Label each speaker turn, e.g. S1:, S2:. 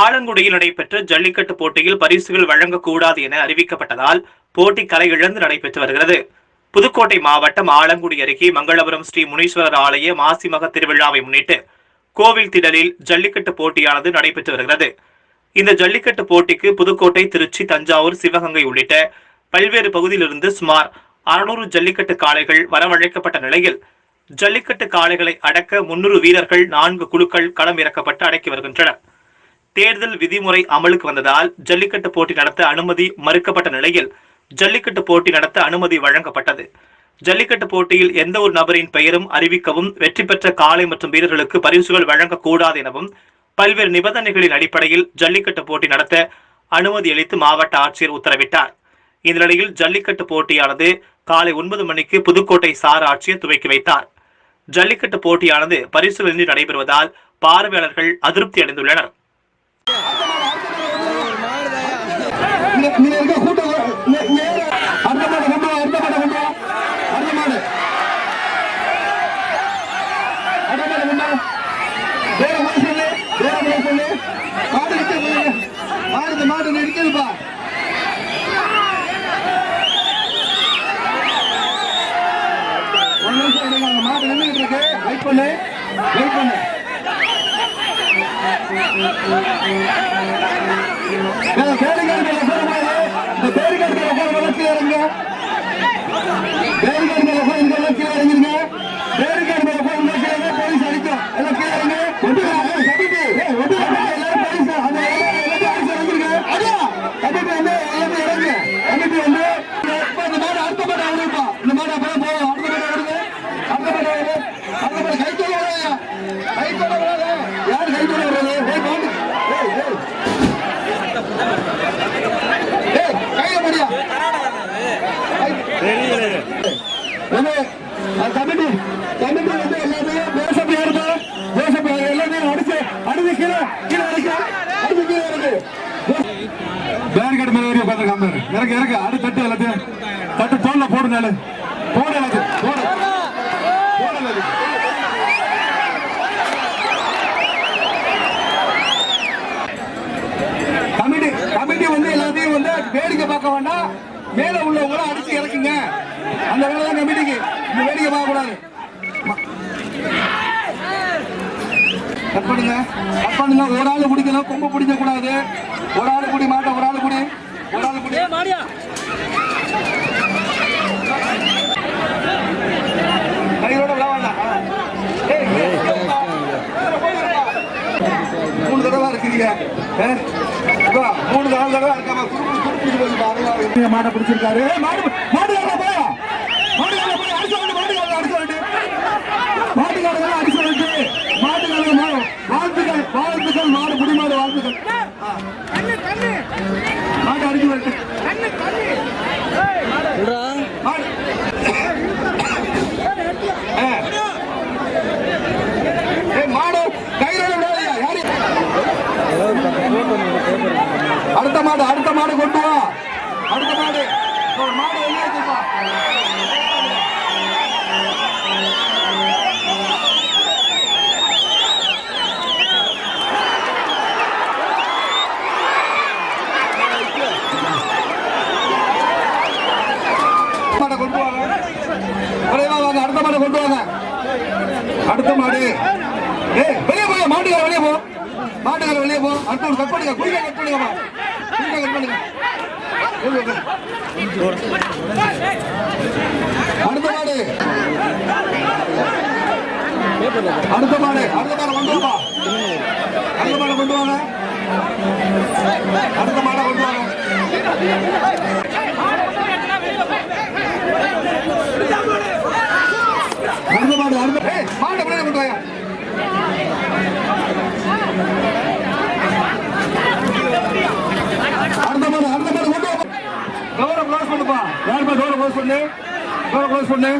S1: ஆலங்குடியில் நடைபெற்ற ஜல்லிக்கட்டு போட்டியில் பரிசுகள் வழங்கக்கூடாது என அறிவிக்கப்பட்டதால் போட்டி கலை இழந்து நடைபெற்று வருகிறது. புதுக்கோட்டை மாவட்டம் ஆலங்குடி அருகே மங்களபுரம் ஸ்ரீ முனீஸ்வரர் ஆலய மாசிமக திருவிழாவை முன்னிட்டு கோவில் திடலில் ஜல்லிக்கட்டு போட்டியானது நடைபெற்று வருகிறது. இந்த ஜல்லிக்கட்டு போட்டிக்கு புதுக்கோட்டை திருச்சி தஞ்சாவூர் சிவகங்கை உள்ளிட்ட பல்வேறு பகுதியிலிருந்து சுமார் அறுநூறு ஜல்லிக்கட்டு காளைகள் வரவழைக்கப்பட்ட நிலையில் ஜல்லிக்கட்டு காளைகளை அடக்க முன்னூறு வீரர்கள் நான்கு குழுக்கள் களம் இறக்கப்பட்டு அடக்கி வருகின்றனர். தேர்தல் விதிமுறை அமலுக்கு வந்ததால் ஜல்லிக்கட்டு போட்டி நடத்த அனுமதி மறுக்கப்பட்ட நிலையில் ஜல்லிக்கட்டு போட்டி நடத்த அனுமதி வழங்கப்பட்டது. ஜல்லிக்கட்டு போட்டியில் எந்த ஒரு நபரின் பெயரும் அறிவிக்கவும் வெற்றி பெற்ற காளை மற்றும் வீரர்களுக்கு பரிசுகள் வழங்கக்கூடாது எனவும் பல்வேறு நிபந்தனைகளின் அடிப்படையில் ஜல்லிக்கட்டு போட்டி நடத்த அனுமதி அளித்து மாவட்ட ஆட்சியர் உத்தரவிட்டார். இந்த நிலையில் ஜல்லிக்கட்டு போட்டியானது காலை ஒன்பது மணிக்கு புதுக்கோட்டை சார் ஆட்சியர் துவக்கி வைத்தார். ஜல்லிக்கட்டு போட்டியானது பரிசுகளின்றி நடைபெறுவதால் பார்வையாளர்கள் அதிருப்தி அடைந்துள்ளனர்.
S2: இங்க இங்க இருக்க கூட்டம் இங்க- மாடு கொண்டு வா, அந்த மாடு கொண்டு வா. அடுத்த மாடு. அடுத்த மாடு கொண்டு வா. வேற போய் சொல்லு, வேற போய் சொல்லு. மாடு கிட்ட போய் மாடு மாடு நிற்குதுப்பா ஒரு நிமிஷம் மாடு நின்றுட்டு இருக்கு வெயிட் பண்ணு வெயிட் பண்ணு இந்த பேரிகார்டு மேல போடக்கூடாது. இந்த பேரிகார்டு மேல போடக்கூடாது. கீழே இறங்குங்க. பேரிகார்டு மேல போடுங்க, எல்லாம் கீழே இறங்குங்க. பேரிகார்டு மேல போடுங்க, கீழே இறங்குங்க. போலீஸ் அடிக்கும். எல்லாம் கீழே இறங்கு. ஒட்டுங்க. ஏய், கட்டிட்டு. ஏய், ஒட்டுங்க. எல்லாரும் போலீஸ். அந்த எல்லாரும் எல்லாரும் போலீஸ் இறங்குங்க. அடியா. கட்டிட்டு வந்து எல்லாரும் இறங்குங்க. கட்டிட்டு வந்து இப்ப இந்த மாடு அடுத்த மாடு அவுடுப்பா. இந்த மாடு அப்பதான் போகும். அடுத்த மாடு அவுடுங்க. அடுத்த மாடு அவுடு. அடுத்த மாடு கை தூக்க விடாதயா. கை தூக்க விடாத. யாரு கை தூக்க விடுறது? ஏய், மாடு. ஏய், ஏய். ஏய், கையில போடியா. வந்து, அது கமிட்டி கமிட்டி வந்து எல்லாத்தையும் தேசப்பை எடுத்து தேசப்பை எல்லாத்தையும் அடிச்சு அடிச்சு கீழே கீழே அடிக்க அடிச்சு கீழே இறக்கு. பேரிகேட் மேல ஏறி உட்காந்துருக்காம இறக்கு இறக்கு. அடி தட்டு எல்லாத்தையும் தட்டு தோல்ல போடுனால போடு எல்லாத்தையும் போடு. போடு எல்லாத்தையும் கமிட்டி கமிட்டி வந்து எல்லாத்தையும் வந்து வேடிக்கை பார்க்க வேண்டாம். மேல உள்ளவங்கள அடிச்சு இறக்குங்க. அந்த வேலை தான் கமிட்டிக்கு இந்த வேடிக்கை பார்க்க கூடாது கட் பண்ணுங்க கட் பண்ணுங்க ஒரு ஆளு பிடிக்கணும் கொம்பு பிடிக்க கூடாது ஒரு ஆளு பிடி மாட்ட ஒரு ஆளு பிடி ஒரு ஆளு கையோட விட வேண்டாம் ஏய், ஏய், மூணு தடவை இருக்கிறீங்க மூணு நாலு தடவை இருக்காம மாட்டை பிடிச்சிருக்காரு மாடு மாடு போயா வாழ்த்துக்கள் வாழ்த்துக்கள் மாடு குடி மாடு வாழ்த்துக்கள். அடிச்சு மாடு. விடாதயா யாரு? அடுத்த மாடு அடுத்த மாடு கொண்டு வா. அடுத்த மாடு. ஒரு மாடு என்ன இருக்குப்பா கொண்டு வாங்க விரைவா வாங்க அடுத்த மாடை. கொண்டு வாங்க அடுத்த மாடு ஏய் வெளியே போய் மாட்டுக்கார வெளியே போ. மாட்டுக்கார வெளியே போ. அடுத்த ஒரு கட் பண்ணுங்க குடிக்க கட் பண்ணுங்கப்பா குடிக்க கட் பண்ணுங்க அடுத்த மாடு அடுத்த மாடு அடுத்த மாடு கொண்டு வாப்பா அடுத்த மாடை கொண்டு வாங்க. அடுத்த மாடை கொண்டு வாங்க. அடுத்த மாடு அடுத்த ஏய் கொண்டு வாங்க அடுத்த மாடு அடுத்த மாடு கொண்டு வா டோரை க்ளோஸ் பண்ணுப்பா யாருப்பா டோரை க்ளோஸ் பண்ணு? டோரை க்ளோஸ் பண்ணு.